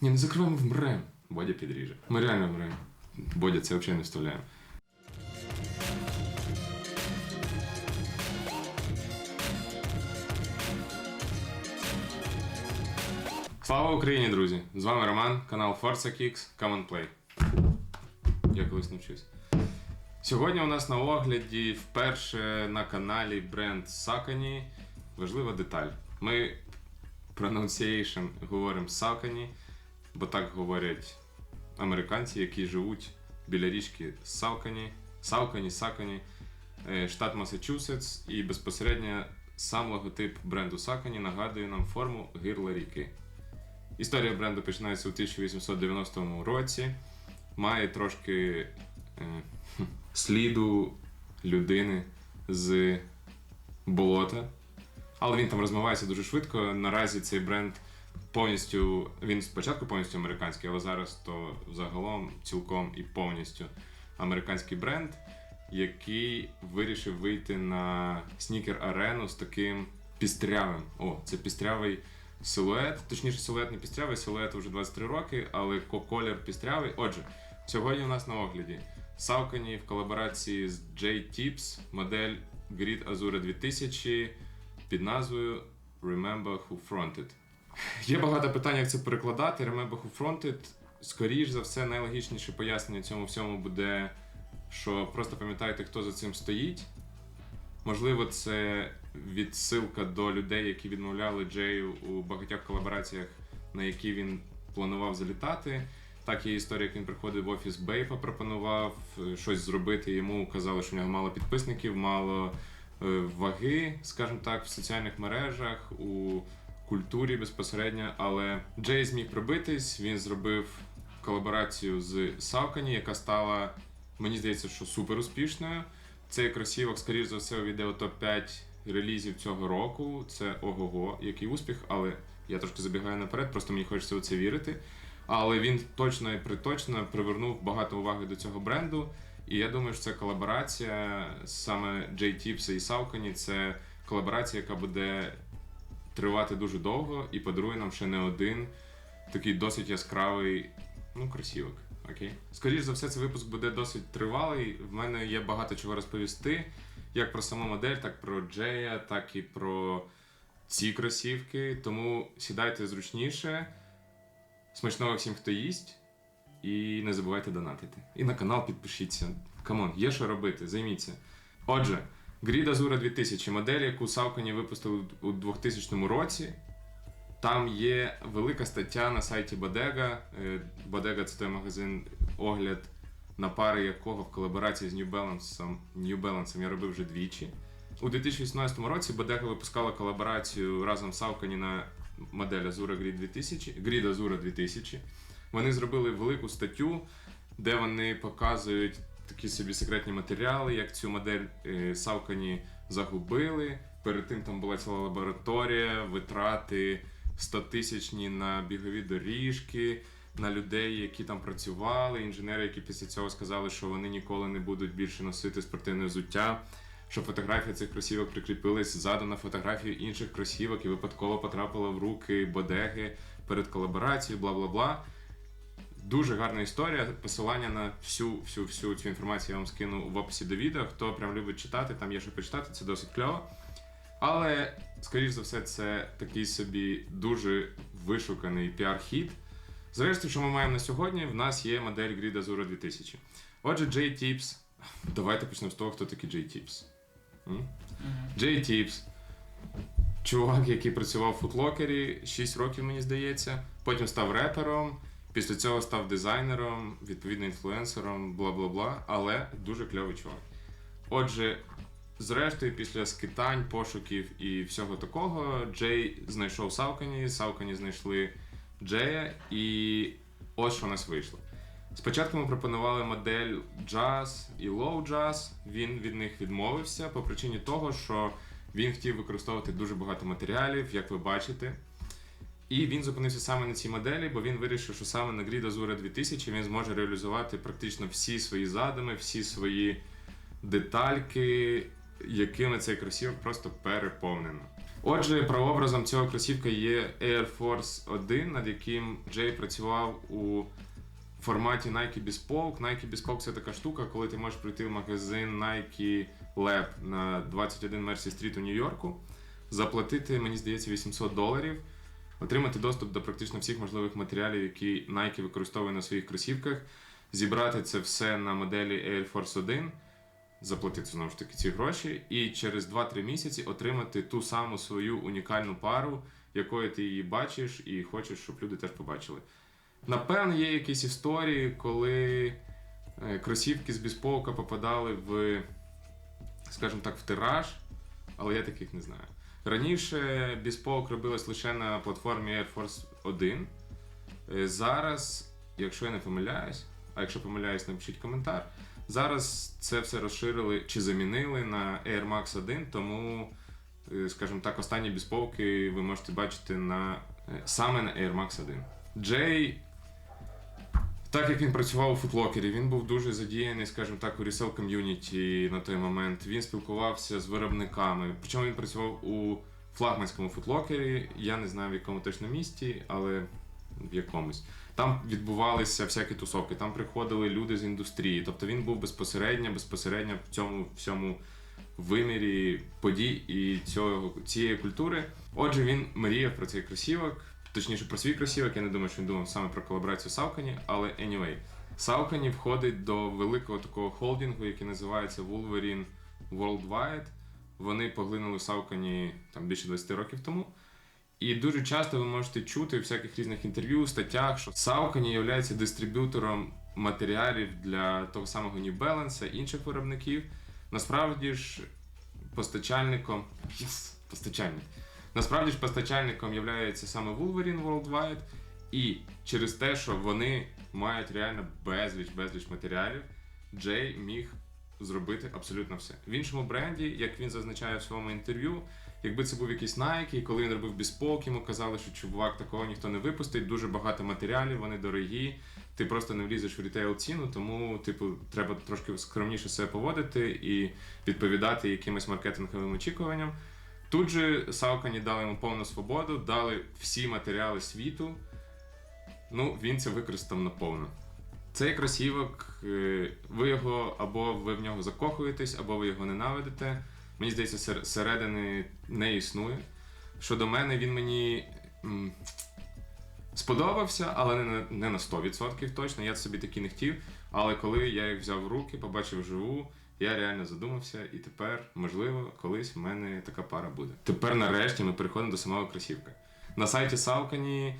Ні, не закриваємо вмрем. Бодя підріже. Ми реально вмрем. Бодя, це взагалі не вставляємо. Слава Україні, друзі! З вами Роман, канал Forza Kicks, Come and Play. Я колись навчився. Сьогодні у нас на огляді вперше на каналі бренд Sakani. Важлива деталь. Ми pronunciation говоримо Sakani, бо так говорять американці, які живуть біля річки Саукані, Саукані, Сакані, е, штат Масачусетс, і безпосередньо сам логотип бренду Сакані нагадує нам форму гирла ріки. Історія бренду починається у 1890 році. Має трошки е, сліду людини з болота. Але він там розмивається дуже швидко. Наразі цей бренд повністю. Він спочатку повністю американський, але зараз то загалом цілком і повністю американський бренд, який вирішив вийти на снікер-арену з таким пістрявим. О, це пістрявий силует. Точніше, силует не пістрявий, силует вже 23 роки, але колір пістрявий. Отже, сьогодні у нас на огляді Saucony в колаборації з J-Tips модель Grid Azura 2000 під назвою Remember Who Fronted. Є багато питань, як це перекладати. Remember Who Fronted. Скоріш за все, найлогічніше пояснення цьому всьому буде, що просто пам'ятайте, хто за цим стоїть. Можливо, це відсилка до людей, які відмовляли Джею у багатьох колабораціях, на які він планував залітати. Так є історія, як він приходив в офіс Бейпа, пропонував е, щось зробити. Йому казали, що в нього мало підписників, мало е, ваги, скажімо так, в соціальних мережах, у культурі безпосередньо. Але Джей зміг пробитись. Він зробив колаборацію з Саукані, яка стала, мені здається, що супер успішною. Цей кросівок, скоріш за все, увійде у топ-5 релізів цього року. Це ого-го, який успіх, але я трошки забігаю наперед, просто мені хочеться у це вірити. Але він точно і приточно привернув багато уваги до цього бренду. І я думаю, що це колаборація саме J-Tips і Saucony, це колаборація, яка буде тривати дуже довго і подарує нам ще не один такий досить яскравий ну, кросівок. Окей. Скоріше за все, цей випуск буде досить тривалий. В мене є багато чого розповісти, як про саму модель, так про Джея, так і про ці кросівки. Тому сідайте зручніше. Смачного всім, хто їсть. І не забувайте донатити. І на канал підпишіться. Камон, є що робити, займіться. Отже, Grid Azura 2000 модель, яку Saucony випустили у 2000 році. Там є велика стаття на сайті Bodega. Е, Bodega – це той магазин огляд на пари якого в колаборації з New Balance, New Balance я робив вже двічі. У 2018 році Bodega випускала колаборацію разом з Saucony на модель Azura Grid 2000, Grid Azura 2000. Вони зробили велику статтю, де вони показують такі собі секретні матеріали, як цю модель е, Saucony загубили. Перед тим там була ціла лабораторія, витрати 100 тисячні на бігові доріжки, на людей, які там працювали, інженери, які після цього сказали, що вони ніколи не будуть більше носити спортивне взуття. Що фотографія цих кросівок прикріпилась ззаду на фотографію інших кросівок і випадково потрапила в руки бодеги перед колаборацією, бла бла бла. Дуже гарна історія. Посилання на всю всю всю цю інформацію я вам скину в описі до відео. Хто прям любить читати, там є що почитати, це досить кльово. Але, скоріш за все, це такий собі дуже вишуканий піар-хід. Зрештою, що ми маємо на сьогодні, в нас є модель Grid Azura 2000. Отже, J-Tips. Давайте почнемо з того, хто такий J-Tips. J-Tips. Чувак, який працював в футлокері 6 років, мені здається. Потім став репером. Після цього став дизайнером, відповідно інфлюенсером, бла бла бла. Але дуже кльовий чувак. Отже, зрештою, після скитань, пошуків і всього такого, Джей знайшов Саукані, Саукані знайшли Джея, і ось що у нас вийшло. Спочатку ми пропонували модель Jazz і Low Jazz. Він від них відмовився по причині того, що він хотів використовувати дуже багато матеріалів, як ви бачите. І він зупинився саме на цій моделі, бо він вирішив, що саме на Grid Azura 2000 він зможе реалізувати практично всі свої задуми, всі свої детальки, якими цей кросівок просто переповнено. Отже, прообразом цього кросівка є Air Force 1, над яким Джей працював у форматі Nike Bespoke. Nike Bespoke це така штука, коли ти можеш прийти в магазин Nike Lab на 21 Мерсі Стріт у Нью-Йорку, заплатити, мені здається, 800 доларів, отримати доступ до практично всіх можливих матеріалів, які Nike використовує на своїх кросівках, зібрати це все на моделі Air Force 1, заплатити знову ж таки ці гроші, і через 2-3 місяці отримати ту саму свою унікальну пару, якою ти її бачиш і хочеш, щоб люди теж побачили. Напевно, є якісь історії, коли е, кросівки з біспоука попадали в, скажімо так, в тираж, але я таких не знаю. Раніше біспоук робилось лише на платформі Air Force 1. Е, Зараз, якщо я не помиляюсь, а якщо помиляюсь, напишіть коментар. Зараз це все розширили чи замінили на Air Max 1, тому, е, скажімо так, останні біспоуки ви можете бачити на, е, саме на Air Max 1. Джей так як він працював у футлокері, він був дуже задіяний, скажімо так, у ресел ком'юніті на той момент. Він спілкувався з виробниками. Причому він працював у флагманському футлокері. Я не знаю в якому точно місті, але в якомусь. Там відбувалися всякі тусовки, там приходили люди з індустрії. Тобто він був безпосередньо, безпосередньо в цьому всьому вимірі подій і цього, цієї культури. Отже, він мріяв про цей кросівок, точніше про свій кросівок. Я не думаю, що він думав саме про колаборацію Саукані, але anyway. Саукані входить до великого такого холдингу, який називається Wolverine Worldwide. Вони поглинули Саукані там більше 20 років тому. І дуже часто ви можете чути у всяких різних інтерв'ю, статтях, що Saucony є дистриб'ютором матеріалів для того самого New Balance, інших виробників. Насправді ж постачальником. Yes, постачальник. Насправді ж постачальником є саме Wolverine Worldwide, і через те, що вони мають реально безліч безліч матеріалів, Джей міг зробити абсолютно все. В іншому бренді, як він зазначає в своєму інтерв'ю, якби це був якийсь Nike, і коли він робив біспок, йому казали, що чувак такого ніхто не випустить, дуже багато матеріалів, вони дорогі. Ти просто не влізеш в рітейл ціну, тому типу треба трошки скромніше себе поводити і відповідати якимось маркетинговим очікуванням. Тут же Saucony дали йому повну свободу, дали всі матеріали світу. Ну, він це використав наповно. Цей кросівок, е, ви його або ви в нього закохуєтесь, або ви його ненавидите. Мені здається, сер- середини не існує. Щодо мене, він мені сподобався, але не на, не на 100% точно. Я собі таки не хотів. Але коли я їх взяв в руки, побачив живу, я реально задумався, і тепер, можливо, колись в мене така пара буде. Тепер нарешті ми переходимо до самого кросівка. На сайті Saucony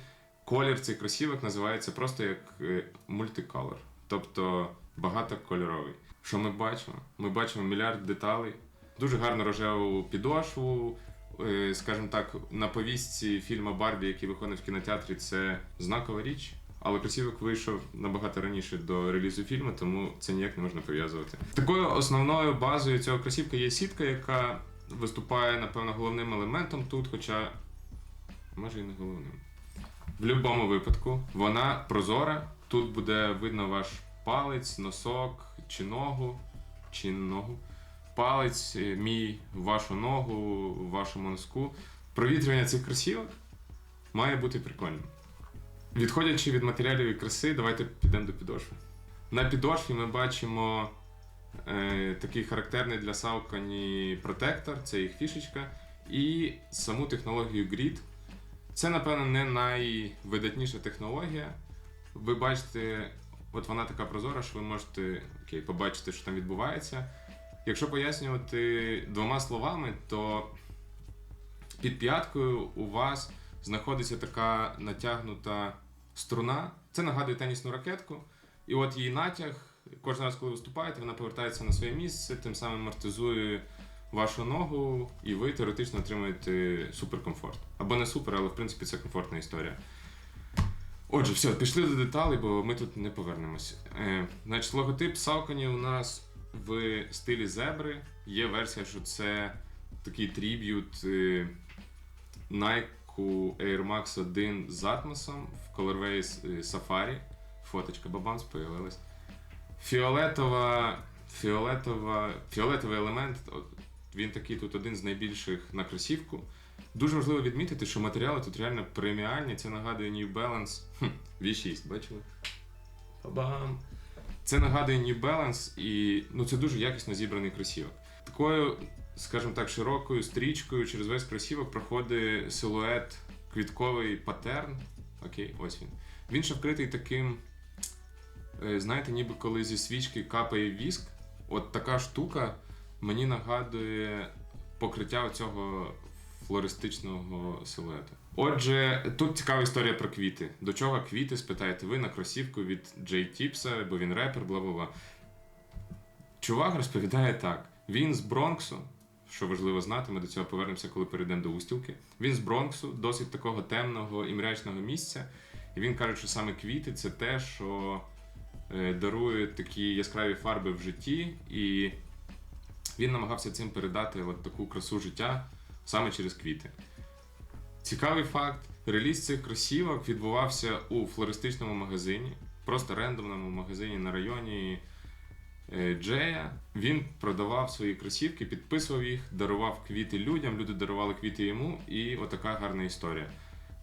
колір цих кросівок називається просто як е, мультиколор, тобто багатокольоровий. Що ми бачимо? Ми бачимо мільярд деталей, дуже гарну рожеву підошву. е, Скажімо так, на повістці фільму Барбі, який виходив в кінотеатрі, це знакова річ. Але кросівок вийшов набагато раніше до релізу фільму, тому це ніяк не можна пов'язувати. Такою основною базою цього кросівка є сітка, яка виступає, напевно, головним елементом тут, хоча може і не головним. В будь-якому випадку вона прозора. Тут буде видно ваш палець, носок чи ногу, чи ногу. Палець е, мій, вашу ногу, вашому носку. Провітрювання цих кросівок має бути прикольним. Відходячи від матеріалів і краси, давайте підемо до підошви. На підошві ми бачимо е, такий характерний для Saucony протектор, це їх фішечка, і саму технологію Grid. Це, напевно, не найвидатніша технологія. Ви бачите, от вона така прозора, що ви можете окей, побачити, що там відбувається. Якщо пояснювати двома словами, то під п'яткою у вас знаходиться така натягнута струна. Це нагадує тенісну ракетку. І от її натяг, кожен раз, коли виступаєте, вона повертається на своє місце, тим самим амортизує вашу ногу, і ви теоретично отримуєте суперкомфорт. Або не супер, але в принципі це комфортна історія. Отже, все, пішли до деталей, бо ми тут не повернемось. Е, значить, логотип Saucony у нас в стилі зебри. Є версія, що це такий триб'ют е, Nike Air Max 1 з Атмосом в Colorway е, Safari. Фоточка Бабамс появилась. Фіолетова, фіолетова, фіолетовий елемент. от, Він такий тут один з найбільших на кросівку. Дуже важливо відмітити, що матеріали тут реально преміальні. Це нагадує New Balance хм, V6, бачили? Па-бам! Це нагадує New Balance, і ну, це дуже якісно зібраний кросівок. Такою, скажімо так, широкою стрічкою через весь кросівок проходить силует квітковий патерн. Окей, ось він. Він ще вкритий таким, е, знаєте, ніби коли зі свічки капає віск. От така штука мені нагадує покриття цього флористичного силуету. Отже, тут цікава історія про квіти. До чого квіти, спитаєте ви на кросівку від Джей Тіпса, бо він репер, бла бла бла. Чувак розповідає так: він з Бронксу, що важливо знати, ми до цього повернемося, коли перейдемо до устілки. Він з Бронксу, досить такого темного і мрячного місця. І він каже, що саме квіти це те, що е, дарує такі яскраві фарби в житті, і він намагався цим передати от таку красу життя саме через квіти. Цікавий факт: реліз цих кросівок відбувався у флористичному магазині, просто рендомному магазині на районі Джея. Він продавав свої кросівки, підписував їх, дарував квіти людям, люди дарували квіти йому, і отака гарна історія.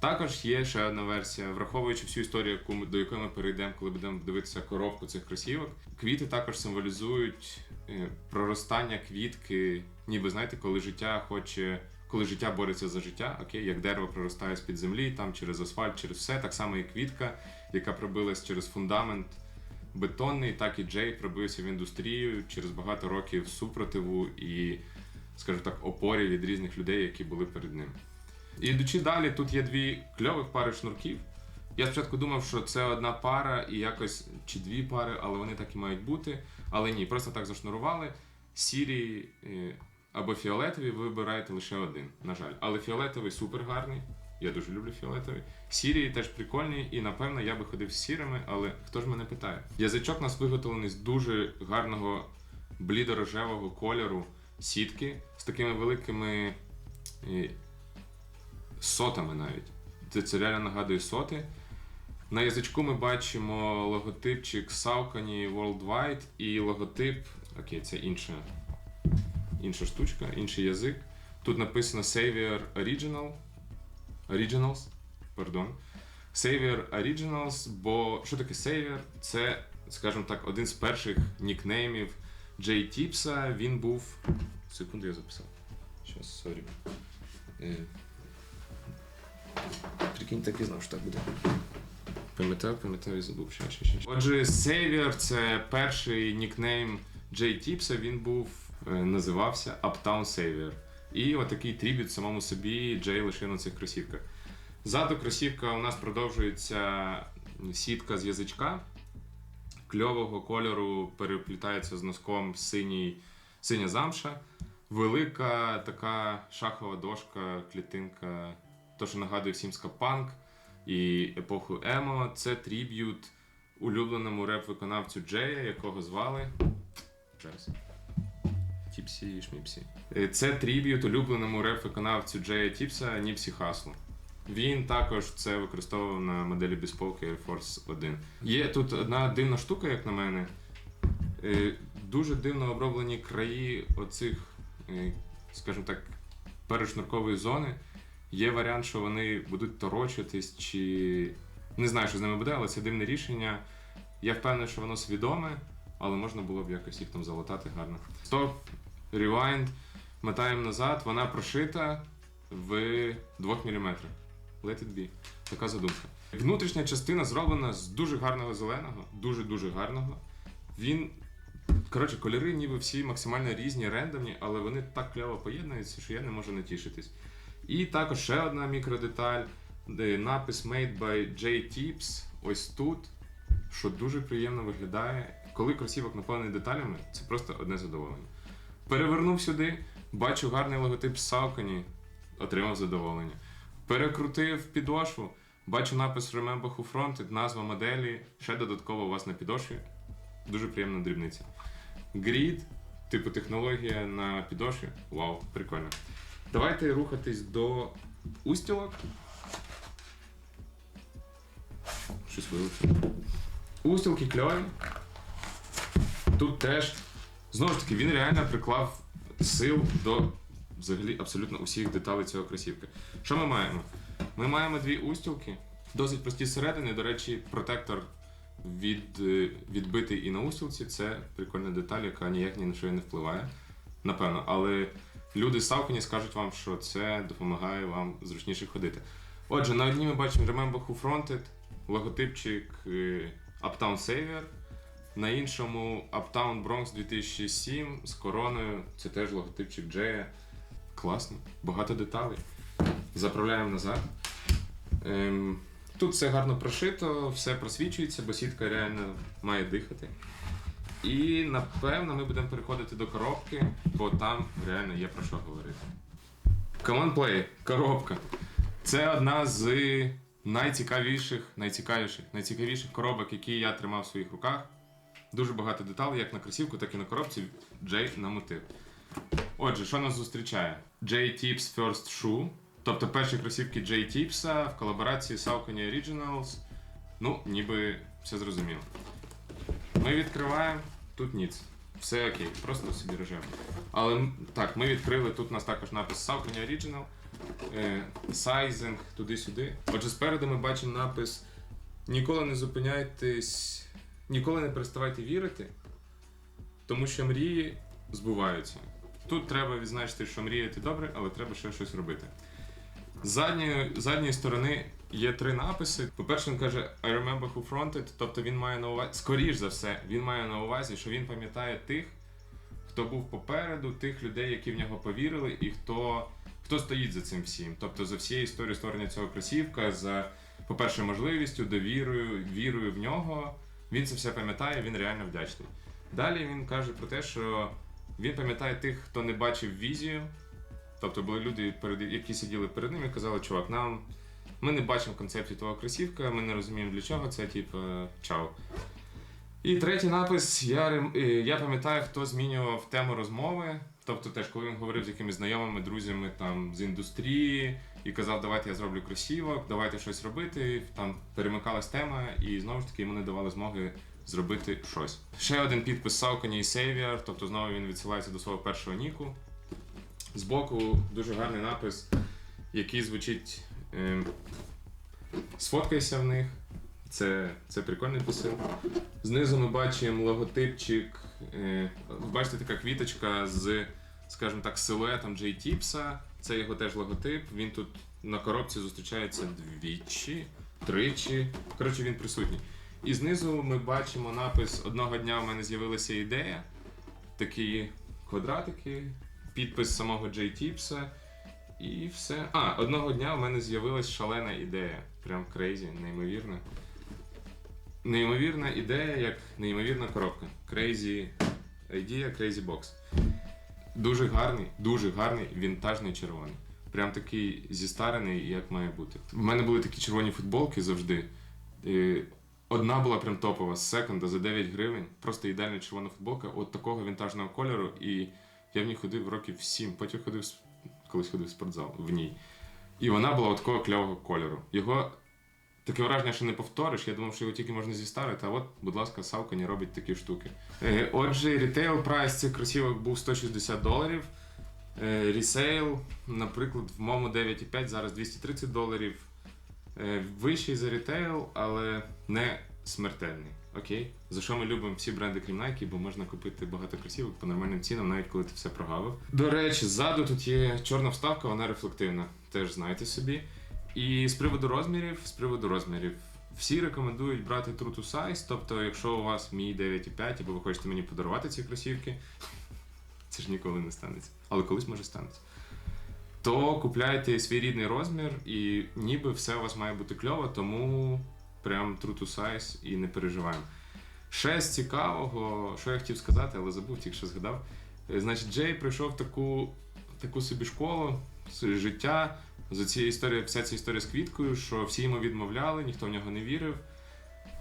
Також є ще одна версія, враховуючи всю історію, до якої ми перейдемо, коли будемо дивитися коробку цих кросівок. Квіти також символізують е, проростання квітки, ніби знаєте, коли життя хоче, коли життя бореться за життя, окей, як дерево проростає з-під землі, там через асфальт, через все, так само і квітка, яка пробилась через фундамент бетонний, так і Джей пробився в індустрію через багато років супротиву і, скажімо так, опорі від різних людей, які були перед ним. І йдучи далі, тут є дві кльових пари шнурків. Я спочатку думав, що це одна пара і якось чи дві пари, але вони так і мають бути. Але ні, просто так зашнурували. Сірі е, або фіолетові ви вибираєте лише один, на жаль. Але фіолетовий супер гарний. Я дуже люблю фіолетовий. Сірі теж прикольні, і напевно я би ходив з сірими, але хто ж мене питає? Язичок у нас виготовлений з дуже гарного блідорожевого кольору сітки з такими великими е, сотами навіть. Це, це реально нагадує соти. На язичку ми бачимо логотипчик Saucony Worldwide і логотип. Окей, це інша, інша штучка, інший язик. Тут написано Savior Original. Originals. Pardon. Savior Originals, бо що таке Savior? Це, скажімо так, один з перших нікнеймів Джей Тіпса. Він був. Секунду я записав. Щас, сорі. Е, Прикинь, так і знав, що так буде. Пам'ятаю, пам'ятаю і забув. Ще, ще, ще. Отже, Savior це перший нікнейм Джей Тіпса. Він був, е, називався Uptown Savior. І отакий трибют самому собі Джей лишив на цих кросівках. Ззаду кросівка у нас продовжується сітка з язичка. Кльового кольору переплітається з носком синій, синя замша. Велика така шахова дошка, клітинка, то, що нагадує всім скапанк і епоху Емо. Це триб'ют улюбленому реп-виконавцю Джея, якого звали. Зараз. Тіпсі і Шміпсі. Е, Це триб'ют улюбленому реп-виконавцю Джея Тіпса Ніпсі Хаслу. Він також це використовував на моделі Bespoke Air Force 1. Є тут одна дивна штука, як на мене. Е, Дуже дивно оброблені краї оцих, е, скажімо так, перешнуркової зони. Є варіант, що вони будуть торочитись, чи не знаю, що з ними буде, але це дивне рішення. Я впевнений, що воно свідоме, але можна було б якось їх там залатати гарно. Стоп, rewind, мотаємо назад, вона прошита в 2 мм. Let it be. Така задумка. Внутрішня частина зроблена з дуже гарного зеленого, дуже-дуже гарного. Він. Коротше, кольори ніби всі максимально різні, рендомні, але вони так кльово поєднуються, що я не можу натішитись. І також ще одна мікродеталь, де напис Made by J Tips ось тут, що дуже приємно виглядає. Коли кросівок наповнений деталями, це просто одне задоволення. Перевернув сюди, бачу гарний логотип Saucony, отримав задоволення. Перекрутив підошву, бачу напис Remember Who Fronted, назва моделі, ще додатково у вас на підошві. Дуже приємна дрібниця. Grid, типу технологія на підошві. Вау, прикольно. Давайте рухатись до устілок. Щось вилучено. Устілки кльові. Тут теж. Знову ж таки, він реально приклав сил до взагалі абсолютно усіх деталей цього кросівки. Що ми маємо? Ми маємо дві устілки, досить прості зсередини. До речі, протектор від, е, відбитий і на устілці це прикольна деталь, яка ніяк ні на що не впливає. Напевно, але люди з Saucony скажуть вам, що це допомагає вам зручніше ходити. Отже, на одній ми бачимо Remember Who Fronted, логотипчик е, Uptown Savior. На іншому Uptown Bronx 2007 з короною. Це теж логотипчик Джея. Класно, багато деталей. Заправляємо назад. Ем, тут все гарно прошито, все просвічується, бо сітка реально має дихати. І напевно ми будемо переходити до коробки, бо там реально є про що говорити. Command Play, коробка. Це одна з найцікавіших, найцікавіших, найцікавіших коробок, які я тримав в своїх руках. Дуже багато деталей, як на кросівку, так і на коробці. Джей намотив. Отже, що нас зустрічає? J Tips First Shoe. Тобто перші кросівки J Tips'a в колаборації з Saucony Originals. Ну, ніби все зрозуміло. Ми відкриваємо, тут ніц. Все окей, просто собі режемо. Але так, ми відкрили, тут у нас також напис Saucony Original, е, сайзинг туди-сюди. Отже, спереду ми бачимо напис Ніколи не зупиняйтесь, ніколи не переставайте вірити, тому що мрії збуваються. Тут треба відзначити, що мріяти добре, але треба ще щось робити. З задньої, задньої сторони є три написи. По-перше, він каже I remember who fronted, тобто він має на увазі, скоріш за все, він має на увазі, що він пам'ятає тих, хто був попереду, тих людей, які в нього повірили, і хто, хто стоїть за цим всім. Тобто за всією історією створення цього кросівка, за, по-перше, можливістю, довірою, вірою в нього. Він це все пам'ятає, він реально вдячний. Далі він каже про те, що він пам'ятає тих, хто не бачив візію. Тобто були люди, які сиділи перед ним і казали, чувак, нам ми не бачимо концепції того кросівка, ми не розуміємо для чого це, типу, чао. І третій напис: я, е, я пам'ятаю, хто змінював тему розмови. Тобто, теж, коли він говорив з якимись знайомими, друзями там з індустрії і казав, давайте я зроблю кросівок, давайте щось робити. Там перемикалась тема, і знову ж таки йому не давали змоги зробити щось. Ще один підпис Saucony і Savior, тобто знову він відсилається до свого першого ніку. Збоку дуже гарний напис, який звучить е, Сфоткайся в них. Це, це прикольний посил. Знизу ми бачимо логотипчик. Е, бачите, така квіточка з, скажімо так, силуетом J Tipsa. Це його теж логотип. Він тут на коробці зустрічається двічі, тричі. Коротше, він присутній. І знизу ми бачимо напис Одного дня у мене з'явилася ідея. Такі квадратики, підпис самого J Tipsa. І все. А, одного дня у мене з'явилась шалена ідея. Прям крейзі, неймовірно. Неймовірна ідея, як неймовірна коробка. Crazy idea, crazy box. Дуже гарний, дуже гарний вінтажний червоний. Прям такий зістарений, як має бути. В мене були такі червоні футболки завжди. Е, Одна була прям топова з секонда за 9 гривень. Просто ідеальна червона футболка, от такого вінтажного кольору. І я в ній ходив років 7, потім ходив колись ходив в спортзал в ній. І вона була от такого кльового кольору. Його таке враження, що не повториш. Я думав, що його тільки можна зістарити, а от, будь ласка, Saucony робить такі штуки. Е, Отже, рітейл прайс цих кросівок був 160 доларів. Е, Ресейл, наприклад, в моєму 9,5 зараз 230 доларів. Е, Вищий за рітейл, але не смертельний. Окей? За що ми любимо всі бренди крім Nike, бо можна купити багато кросівок по нормальним цінам, навіть коли ти все прогавив. До речі, ззаду тут є чорна вставка, вона рефлективна. Теж знаєте собі. І з приводу розмірів, з приводу розмірів. Всі рекомендують брати True to Size, тобто, якщо у вас мій 9,5, або ви хочете мені подарувати ці кросівки, це ж ніколи не станеться. Але колись може станеться. То купляйте свій рідний розмір, і ніби все у вас має бути кльово, тому прям true to size і не переживаємо. Ще з цікавого, що я хотів сказати, але забув, тільки що згадав. Е, Значить, Джей пройшов таку, таку собі школу життя. За цією історією, вся ця історія з квіткою, що всі йому відмовляли, ніхто в нього не вірив.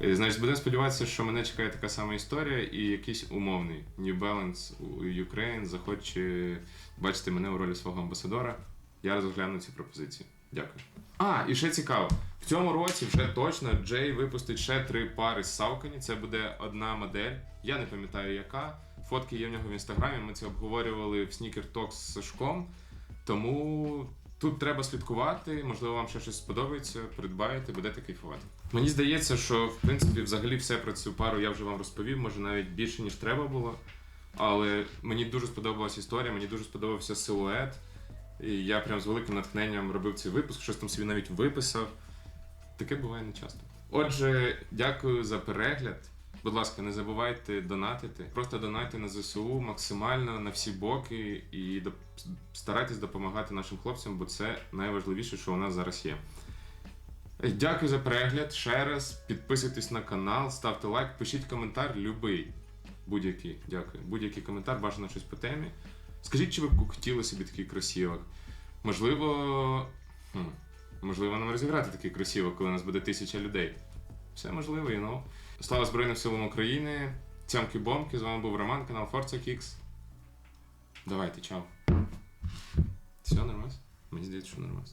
Е, Значить, будемо сподіватися, що мене чекає така сама історія і якийсь умовний New Balance Ukraine захоче бачити мене у ролі свого амбасадора. Я розгляну цю пропозицію. Дякую. А, і ще цікаво. В цьому році вже точно Джей випустить ще три пари з Saucony. Це буде одна модель. Я не пам'ятаю яка. Фотки є в нього в інстаграмі. Ми це обговорювали в Sneaker Talks з Сашком. Тому тут треба слідкувати, можливо, вам ще щось сподобається, придбаєте, будете кайфувати. Мені здається, що в принципі взагалі все про цю пару я вже вам розповів, може навіть більше, ніж треба було. Але мені дуже сподобалась історія, мені дуже сподобався силует. І я прям з великим натхненням робив цей випуск, щось там собі навіть виписав. Таке буває не часто. Отже, дякую за перегляд. Будь ласка, не забувайте донатити. Просто донайте на ЗСУ максимально на всі боки і старайтесь допомагати нашим хлопцям, бо це найважливіше, що у нас зараз є. Дякую за перегляд. Ще раз підписуйтесь на канал, ставте лайк, пишіть коментар, любий. Будь-який, дякую. Будь-який коментар, бажано щось по темі. Скажіть, чи ви б хотіли собі такий кросівок? Можливо. Хм, можливо, нам розіграти такий кросівок, коли у нас буде тисяча людей. Все можливо, і ну. Слава Збройним силам України. Цямки бомки. З вами був Роман, канал Forza Kicks. Давайте, чао. Все нормально? Мені здається, що нормально.